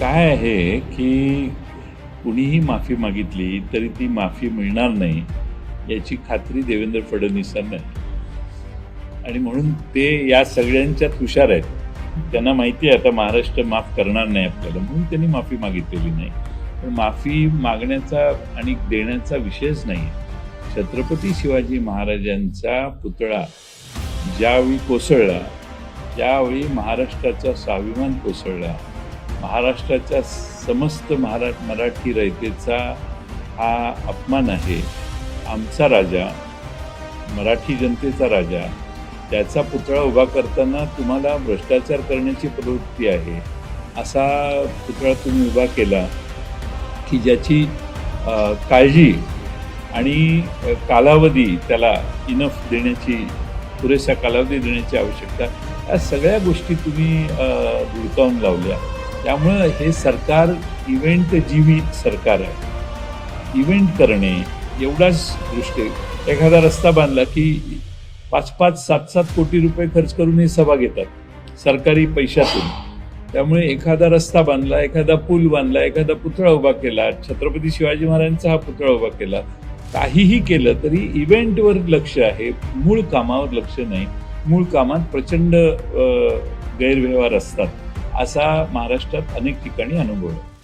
काय आहे की कुणीही माफी मागितली तरी ती माफी मिळणार नाही याची खात्री देवेंद्र फडणवीसांना आहे. आणि म्हणून ते या सगळ्यांच्यात हुशार आहेत. त्यांना माहिती आहे आता महाराष्ट्र माफ करणार नाही आपल्याला म्हणून त्यांनी माफी मागितलेली नाही. पण माफी मागण्याचा आणि देण्याचा विषयच नाही. छत्रपती शिवाजी महाराजांचा पुतळा ज्यावेळी कोसळला त्यावेळी महाराष्ट्राचा स्वाभिमान कोसळला. महाराष्ट्राच्या समस्त महारा मराठी रयतेचा हा अपमान आहे. आमचा राजा मराठी जनतेचा राजा त्याचा पुतळा उभा करताना तुम्हाला भ्रष्टाचार करण्याची प्रवृत्ती आहे. असा पुतळा तुम्ही उभा केला की ज्याची काळजी आणि कालावधी त्याला इनफ देण्याची पुरेसा कालावधी देण्याची आवश्यकता या सगळ्या गोष्टी तुम्ही धुडकावून लावल्या. त्यामुळं हे सरकार इव्हेंट जीवी सरकार आहे. इव्हेंट करणे एवढाच दृष्टी. एखादा रस्ता बांधला की पाच पाच सात सात कोटी रुपये खर्च करून हे सभा घेतात सरकारी पैशातून. त्यामुळे एखादा रस्ता बांधला एखादा पूल बांधला एखादा पुतळा उभा केला छत्रपती शिवाजी महाराजांचा हा पुतळा उभा केला काहीही केलं तरी इव्हेंटवर लक्ष आहे मूळ कामावर लक्ष नाही. मूळ कामात प्रचंड गैरव्यवहार असतात. असा महाराष्ट्रात अनेक ठिकाणी अनुभव आहे.